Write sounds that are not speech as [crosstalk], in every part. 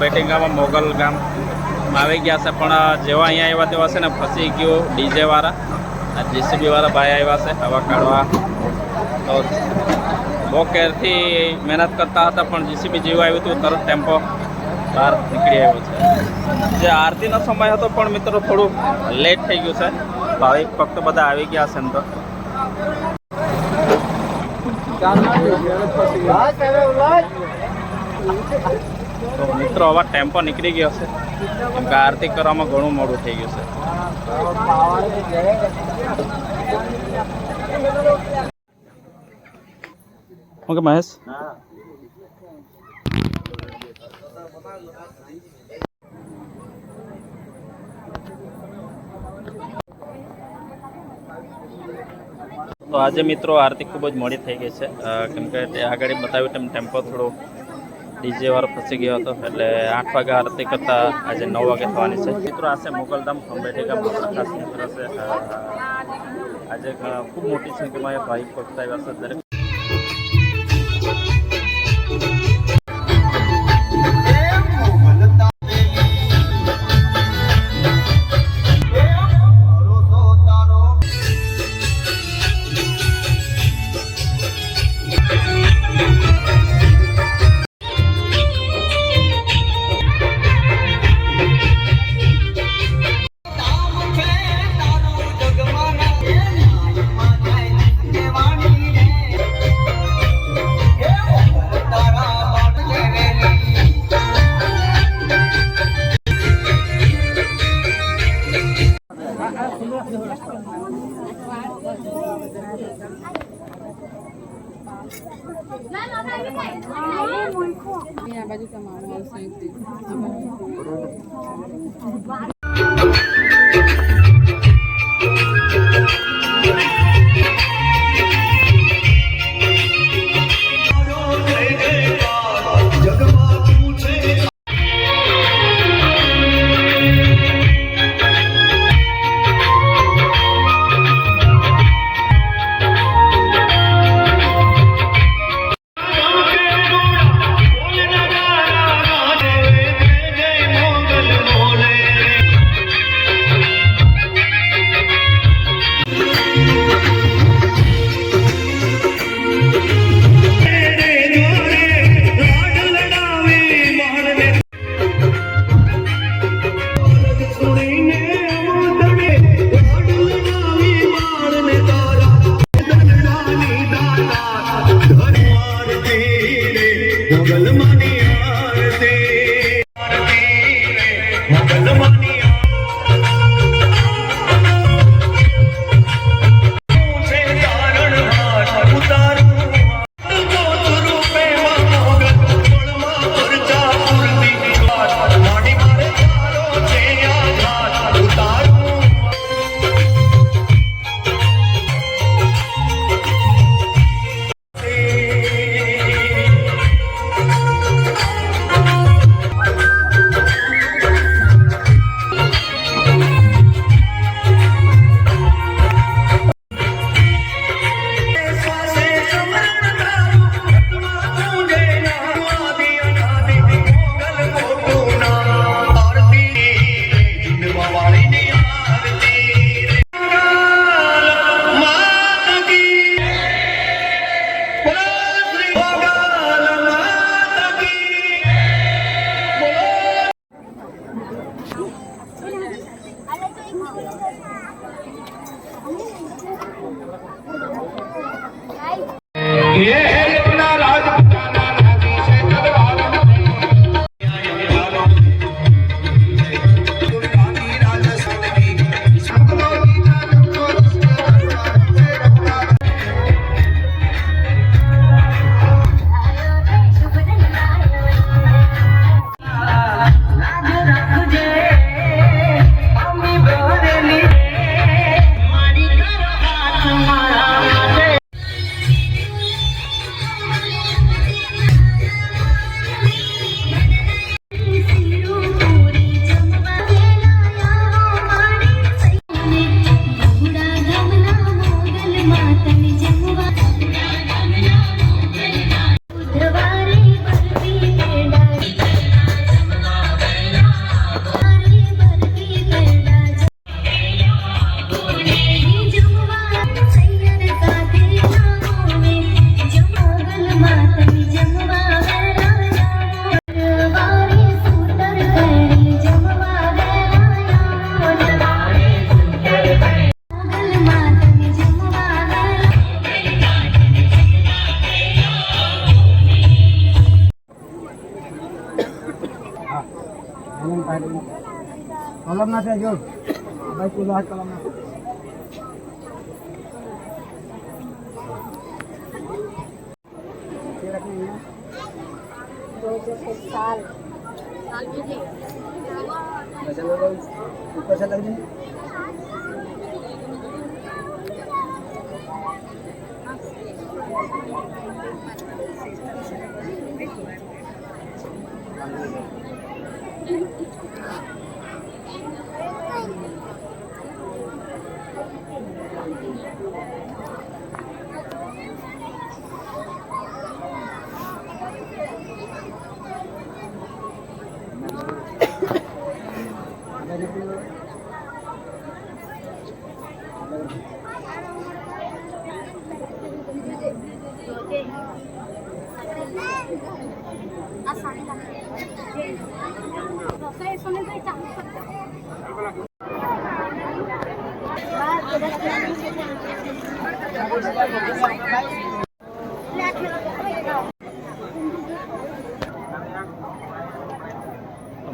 ખંભેટી ગામમાં મોગલ ગામ આવી ગયા છે. પણ જેવા અહીંયા આવ્યા તેવા છે ને, ફસી ગયો ડીજે વાળા. આ જીસીબી વાળા ભાઈ આવ્યા છે, હવા કાઢવા. તો બહુ કેરથી મહેનત કરતા હતા, પણ જીસીબી જેવું આવ્યું હતું, તરત ટેમ્પો બહાર નીકળી આવ્યો છે. જે આરતીનો સમય હતો, પણ મિત્રો થોડું લેટ થઈ ગયું છે. ભાવિક ભક્તો બધા આવી ગયા છે ને તો. તો મિત્રો, હવે ટેમ્પો નીકળી ગયો છે. કેમ કે આરતી કરવામાં ઘણું મોડું થઈ ગયું છે. ઓકે, મહેશ? તો આજે મિત્રો આરતી ખૂબ જ મોડી થઈ ગઈ છે. કેમ કે આગળ બતાવ્યું તેમ ટેમ્પો થોડો ડીજે વાર ફસી ગયો હતો, એટલે આઠ વાગે આરતી કરતા આજે નવ વાગે થવાની છે. મિત્રો, આ છે મોગલધામ ખંભેટી ગામ મિત્ર છે. આજે ખૂબ મોટી સંખ્યામાં ભાઈ ભક્ત આવ્યા છે. દરેક આ બાજુ તમારું આવશે [laughs] Honey. Kalam natin yun. Abay ko lahat kalam natin.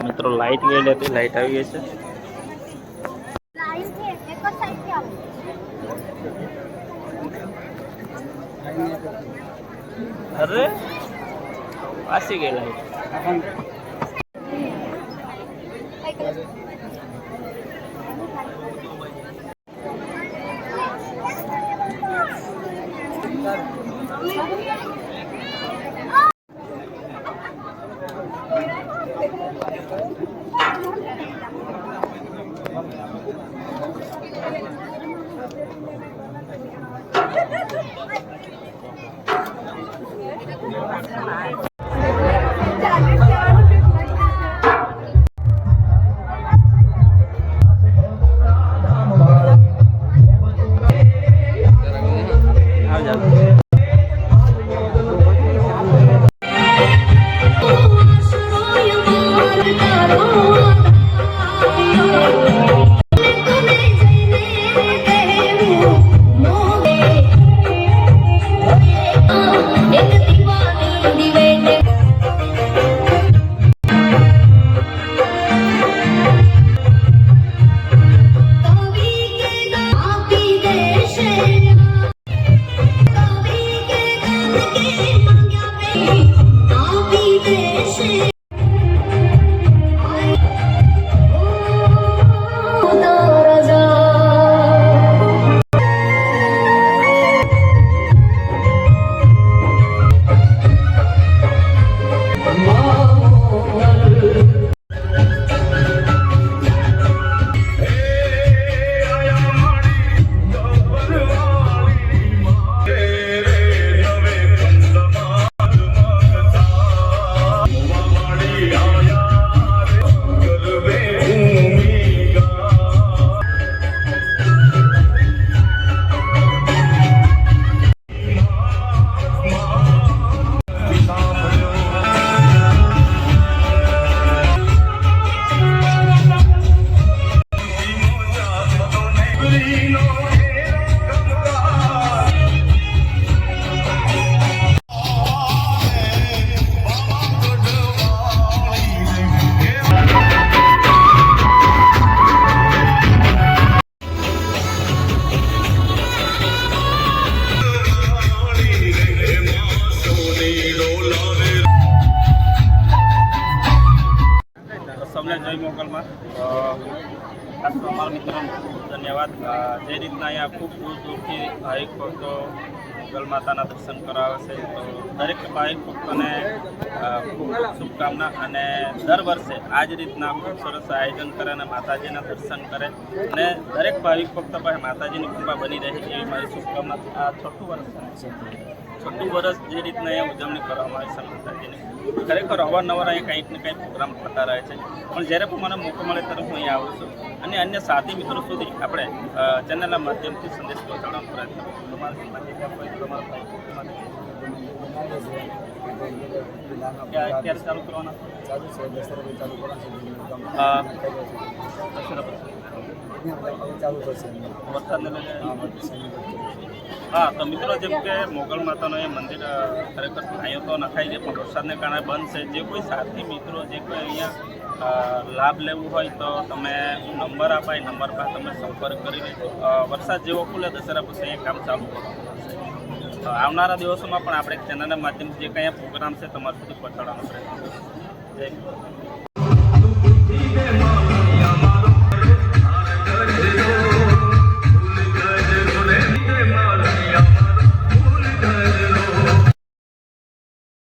મિત્રો લાઈટ ગયેલી હતી લાઈટ આવી ગઈ છે. અરે પાસી ગઈ લાઇટ આવજા ખાસ અમારા મિત્રોને ધન્યવાદ. જે રીતના અહીંયા ખૂબ દૂર દૂરથી ભાવિક ભક્તો મોગલ માતાના દર્શન કરાવે છે, તો દરેક ભાવિક ભક્તોને ખૂબ શુભકામના અને દર વર્ષે આ જ રીતના ખૂબ સરસ આયોજન કરે અને માતાજીના દર્શન કરે. અને દરેક ભાવિક ભક્ત પાસે માતાજીની કૃપા બની રહે એવી મારી શુભકામના આ છઠ્ઠું વર્ષ છઠ્ઠું વર્ષ જે રીતના અહીંયા ઉજવણી કરવામાં આવે છે માતાજીની. ખરેખર અવારનવાર અહીંયા કંઈક ને કંઈક પ્રોગ્રામ થતા રહે છે. પણ જ્યારે પણ મને મોકો મળે ત્યારે હું અહીંયા આવું છું. અને અન્ય સાથી મિત્રો સુધી આપણે ચેનલના માધ્યમથી સંદેશ પહોંચાડવાનો પ્રયત્ન ચાલુ કરવાના ચાલુ છે ચાલુ કરવાનું. ચાલુ વરસાદને લઈને હા, તો મિત્રો જેમ કે મોગલ માતાનું એ મંદિર ખરેખર અહીંયા તો નખાય છે, પણ વરસાદને કારણે બંધ છે. જે કોઈ સાથી મિત્રો, જે કોઈ અહીંયા લાભ લેવું હોય તો તમે નંબર અપાય, નંબર પર તમે સંપર્ક કરી લેજો. વરસાદ જેવો ખુલે દશેરા પછી એ કામ ચાલુ કરવાનું આવનારા દિવસોમાં પણ આપણે ચેનલના માધ્યમથી જે કંઈ પ્રોગ્રામ છે, તમારા સુધી પહોંચાડવાનો પ્રયત્ન જય.